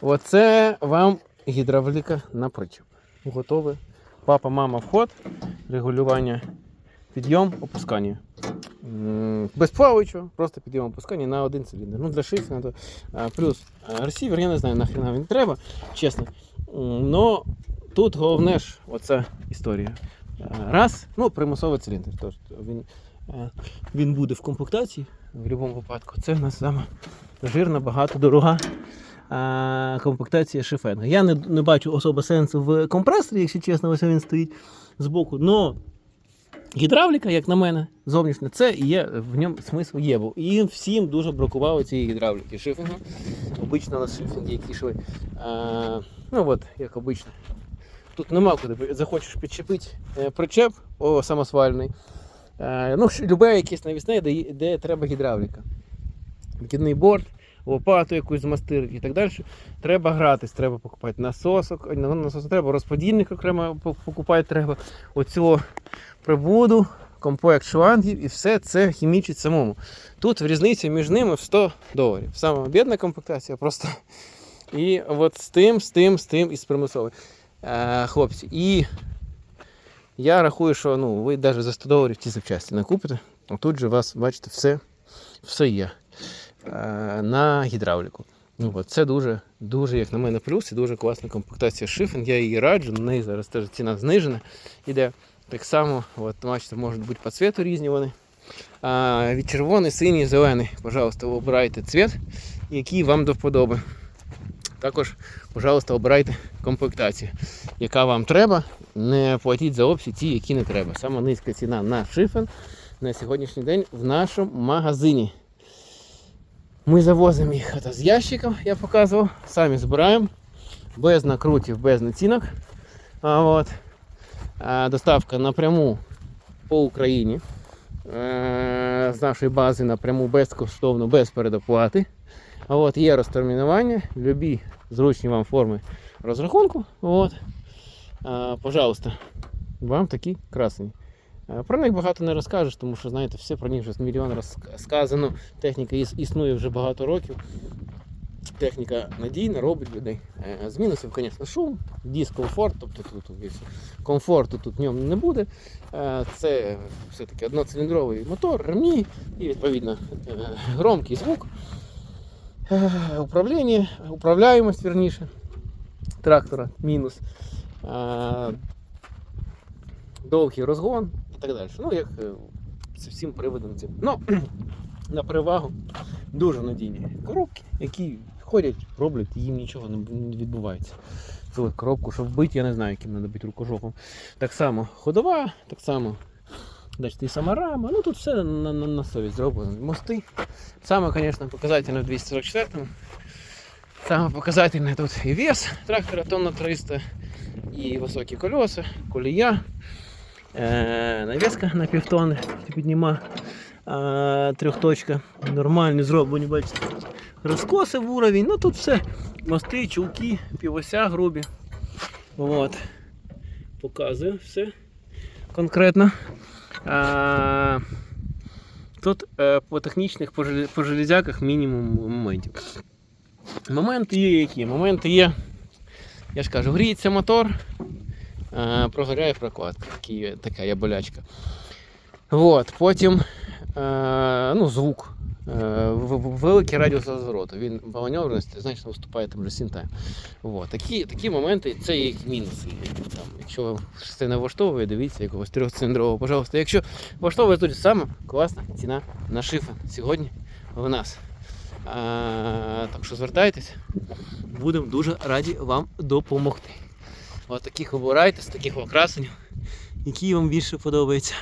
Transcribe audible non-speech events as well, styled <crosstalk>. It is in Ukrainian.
Оце вам гідравліка на причіп. Готове. Папа, мама, вход, регулювання, підйом, опускання. Без плаваючого, просто підйом опускання на один циліндр. Ну, для шифінга. то, Плюс ресівер, я не знаю, нахрена він треба, чесно. Но тут головне ж оця історія. Раз, ну, примусовий циліндр. Тож він, він буде в комплектації в будь-якому випадку. Це в нас саме жирна, багато дорога комплектація шифенга. Я не, не бачу особо сенсу в компресорі, якщо чесно, ось він стоїть збоку. Но гідравліка, як на мене, зовнішня, це і є в ньому смисл є. Бо і всім дуже бракувало цієї гідравліки шифінгу. Обично на шифінгі, які шви. А, ну от, як обично. Тут нема куди. Захочеш підчепити е, причеп о, самосвальний. Е, ну, любе якесь навісне, де, де треба гідравліка. Відкидний борт, лопату якусь змастирити і так далі. Треба гратись, треба покупати насосок, насос треба, розподільник окремо покупати треба. Оцю прибуду, комплект шлангів і все це хімічить самому. Тут різниця між ними в 100 доларів. Саме бідна комплектація просто. І от з тим, з тим, з тим і з примусовою. Е, хлопці. І я рахую, що ну, ви навіть за 100 доларів ці запчасті не купите. А же у вас, бачите, все, все є на гідравліку. Ну, це дуже, дуже, як на мене, плюс і дуже класна комплектація шифінг. Я її раджу, на неї зараз теж ціна знижена. Іде так само, от, бачите, можуть бути по цвету різні вони. А, від червоний, синій, зелений. Пожалуйста, обирайте цвіт, який вам до вподоби. Також, пожалуйста, обирайте комплектацію, яка вам треба. Не платіть за опції ті, які не треба. Сама низька ціна на шифен на сьогоднішній день в нашому магазині. Ми завозимо їх ото з ящиком, я показував, самі збираємо, без накрутів, без націнок. А, от. доставка напряму по Україні. Е, з нашої бази напряму безкоштовно, без передоплати. А от є розтермінування, любі зручні вам форми розрахунку. От. А, пожалуйста, вам такі красені. Е, Про них багато не розкажеш, тому що знаєте, все про них вже мільйон раз сказано. Техніка існує вже багато років. Техніка надійна, робить людей. Е, З мінусів, звісно, шум, дискомфорт, тобто тут комфорту тут в ньому не буде. Е, Це все-таки одноциліндровий мотор, ремні і відповідно громкий звук. Управління, управляємость верніше трактора мінус. Довгий розгон і так далі. Ну, як е, з всім приводом цим. Ну, <clears throat> на перевагу дуже надійні коробки, які ходять, роблять, їм нічого не відбувається. Цю коробку, щоб вбити, я не знаю, яким треба бити рукожопом. Так само ходова, так само. Бачите, і сама рама. Ну тут все на, на, на совість зроблено. Мости. Саме, звісно, показательне в 244-му. Саме показательне тут і вес трактора тонна 300, і високі колеса, колія. Е, навіска на півтони підніма трьохточка. Нормальні зроблені, бачите. В уровень. Ну тут все. Мости, чулки, півося грубі. От. Показую все конкретно. А, тут е, по технічних по, железяках мінімум моментів. Моменти є які? Моменти є. Я ж кажу, гріється мотор, прогоряє прокладка. Така є болячка. От, потім е, ну, звук. Е, великий радіус розвороту. Він по значно виступає там же сінтайм. Такі, такі моменти це їх мінуси. Там, якщо це не влаштовує, дивіться якогось трьохциліндрового, пожалуйста. Якщо влаштовує, то саме класна ціна на шифен сьогодні в нас. А, так що звертайтесь, будемо дуже раді вам допомогти. От таких обирайте, з таких окрасень, які вам більше подобаються.